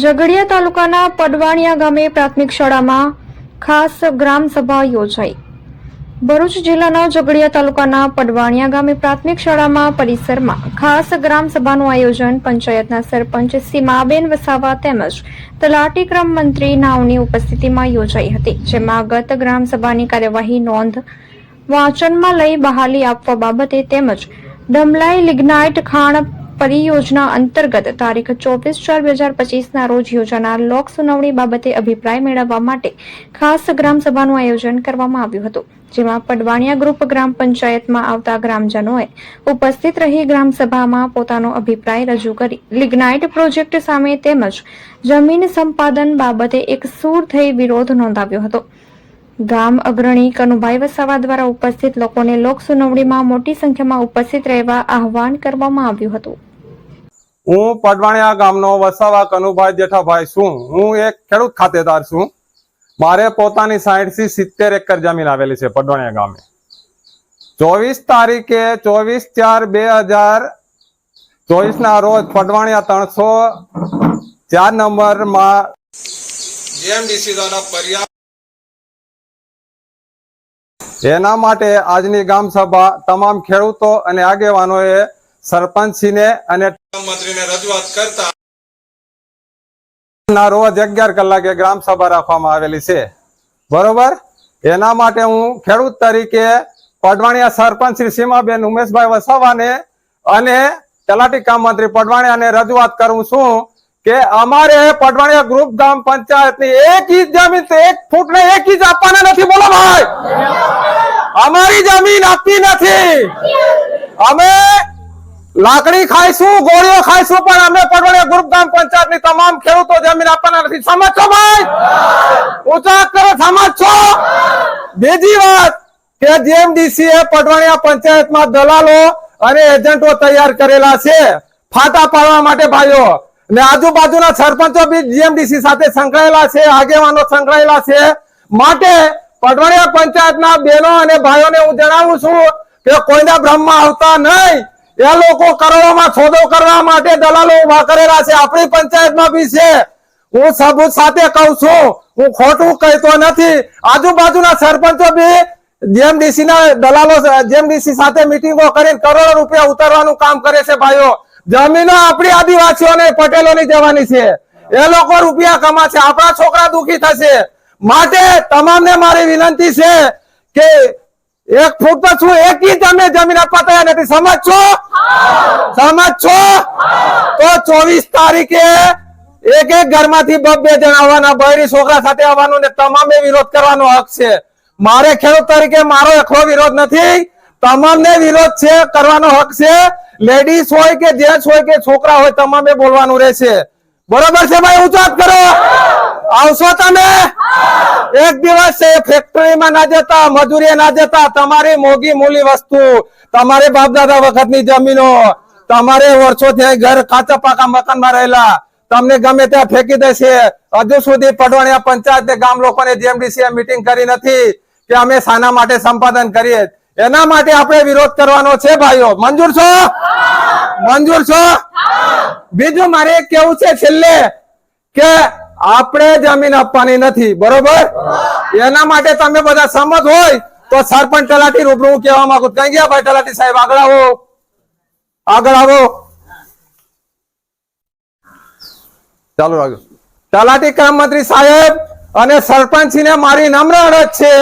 ઝઘડિયા તાલુકાના પડવાણિયા ગામે પ્રાથમિક શાળામાં ખાસ ગ્રામ સભા યોજાઈ. ભરૂચ જિલ્લાના ઝઘડિયા તાલુકાના પડવાણિયા ગામે પ્રાથમિક શાળામાં પરિસરમાં ખાસ ગ્રામ સભાનું આયોજન પંચાયતના સરપંચ સીમાબેન વસાવા તેમજ તલાટી ક્રમ મંત્રી નાવની ઉપસ્થિતિમાં યોજાઈ હતી, જેમાં ગત ગ્રામ સભાની કાર્યવાહી નોંધ વાંચનમાં લઈ બહાલી આપવા બાબતે તેમજ ડમલાઈ લિગ્નાઇટ ખાણ પરિયોજના અંતર્ગત તારીખ ચોવીસ ચાર બે હજાર પચીસના રોજ યોજાનાર લોક સુનાવણી બાબતે અભિપ્રાય મેળવવા માટે ખાસ ગ્રામ સભાનું આયોજન કરવામાં આવ્યું હતું, જેમાં પડવાણિયા ગ્રુપ ગ્રામ પંચાયતમાં આવતા ગ્રામજનોએ ઉપસ્થિત રહી ગ્રામ સભામાં પોતાનો અભિપ્રાય રજૂ કરી. લિગ્નાઇટ પ્રોજેક્ટ સામે તેમજ જમીન સંપાદન બાબતે એક સૂર થઈ વિરોધ નોંધાવ્યો હતો. ગામ અગ્રણી કનુભાઈ વસાવા દ્વારા ઉપસ્થિત લોકોને લોક સુનાવણીમાં મોટી સંખ્યામાં ઉપસ્થિત રહેવા આહવાન કરવામાં આવ્યું હતું. હું પડવાણિયા ગામનો વસાવા કનુભાઈ જેઠાભાઈ છું. હું એક ખેડૂત ખાતેદાર છું. મારે પોતાની સાઈઠથી સિત્તેર એકર જમીન આવેલી છે પડવાણિયા ગામે. ચોવીસ તારીખે ચોવીસ ચાર બે હજાર ચોવીસ ના રોજ પડવાણિયા ત્રણસો ચાર નંબરમાં જીએમડીસી દ્વારા ફરિયાદ એના માટે આજની ગામ સભા તમામ ખેડૂતો અને આગેવાનોએ સરપંચશ્રીને અને મંત્રીને રજૂઆત કરતા ના રોજ અગિયાર કલાકે ગ્રામ સભા રાખવામાં આવેલી છે. બરોબર? એના માટે હું ખેડૂત તરીકે પડવાણિયા સરપંચ શ્રી સીમાબેન ઉમેશભાઈ વસાવાને અને તલાટી કામ મંત્રી પડવાણિયાને રજૂઆત કરું છું કે અમારે પડવાણિયા ગ્રુપ ગામ પંચાયતની એક ઇંચ જમીન એક ફૂટ ને એક ઇંચ આપવાના નથી. બોલો ભાઈ. અમારી જમીન આપતી નથી. અમે લાકડી ખાઈશું, ગોળીઓ ખાઈશું, પણ અમે પડવાડિયા ગુરુગામ પંચાયતની તમામ ખેડૂતો જમીન આપવાના નથી. સમજો ભાઈ? ઊંચા કરો, સમજો બીજી વાત કે જીએમડીસી એ પડવાડિયા પંચાયતમાં દલાલો અને એજન્ટો તૈયાર કરેલા છે. ફાટા પાડવા માટે ભાઈઓ. ને આજુબાજુના સરપંચો બી જીએમડીસી સાથે સંકળાયેલા છે, આગેવાનો સંકળાયેલા છે. માટે પડવાડિયા પંચાયતના બહેનો અને ભાઈઓને હું જણાવું છું કે કોઈના ભ્રમમાં આવતા નહીં. એ લોકો કરોડોમાં સોદો કરવા માટે દલાલો ઊભા કરેલા છે. આપણી પંચાયતમાં બી છે. હું સબૂત સાથે કહું છું, હું ખોટું કહેતો નથી. આજુબાજુના સરપંચો બી જેમડીસી ના દલાલો જેમડીસી સાથે મિટિંગો કરીને કરોડો રૂપિયા ઉતારવાનું કામ કરે છે ભાઈઓ. જમીનો આપણી આદિવાસીઓને પટેલોની જવાની છે. એ લોકો રૂપિયા કમાશે. આપણા છોકરા દુખી થશે. માટે તમામને મારી વિનંતી છે કે એક ફૂટ તો છું એક તમે જમીન આપવા તૈયાર નથી. સમજ છો? સમજ છો? તો ચોવીસ તારીખે એક એક ઘરમાંથી બબ્બે જણ આવવાના. બહેરી છોકરા સાથે આવવાનું ને તમામે વિરોધ કરવાનો હક છે. મારે ખેડૂત તરીકે મારો એકલો વિરોધ નથી. તમામને વિરોધ છે, કરવાનો હક છે. લેડીઝ હોય કે જેન્ટ્સ હોય કે છોકરા હોય તમામે બોલવાનું રહેશે. બરોબર છે ભાઈ? ઊંચો કરો. આવશો તમે? એક દિવસ છે ફેક્ટરીમાં ના જતા મજૂરી ના જતા, તમારી મોગી મૂલી વસ્તુ, તમારે બાપ દાદા વખતની જમીનો, તમારે વર્ષોથી અહીં ઘર કાચા પાકા મકાનમાં રહેલા, તમને ગમે ત્યાં ફેંકી દેશે. હજુ સુધી પડવાણિયા પંચાયત ને ગામ લોકોને જીએમડીસી મીટિંગ કરી નથી કે અમે શાના માટે સંપાદન કરીએ. એના માટે આપણે વિરોધ કરવાનો છે, ભાઈઓ. મંજૂર છો? મંજૂર છો? બીજું મારે કેવું છે છેલ્લે કે આપણે જમીન આપવાની નથી બરોબર? એના માટે તમે બધા સંમત હોય તો સરપંચ તલાટી રૂબરૂ કહેવા માંગુ કઈ ગયા ભાઈ તલાટી સાહેબ? આગળ આવો. આગળ આવો. ચાલો આગળ. તલાટી કામ મંત્રી સાહેબ અને સરપંચને મારી નમ્ર અરજ છે.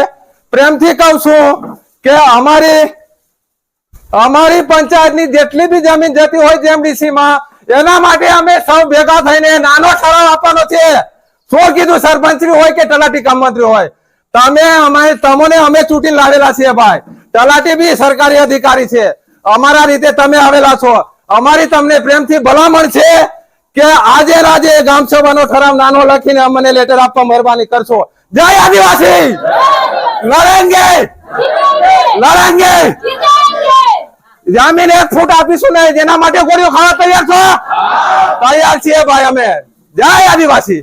પ્રેમથી કહું છું કે અમારી અમારી પંચાયતની જેટલી બી જમીન જતી હોય જેમડીસી માં એના માટે અમે સૌ ભેગા થઈને નાનો ઠરાવ આપવાનો છે. શું કીધું સરપંચશ્રી હોય કે તલાટી કામમંત્રી હોય? તમે અમે તમને અમે ચૂંટી લાવેલા છીએ ભાઈ. તલાટી બી સરકારી અધિકારી છે. અમારા રીતે તમે આવેલા છો. અમારી તમને પ્રેમથી ભલામણ છે કે આજે રાજે ગામ સભાનો ઠરાવ નાનો લખીને અમને લેટર આપવા મહેરબાની કરશો. જય આદિવાસી! લડેંગે! લડેંગે! જમીન એક ફૂટ આપીશું ને જેના માટે ગોળીઓ ખાવા તૈયાર છો? તૈયાર છીએ ભાઈ અમે. જય આદિવાસી!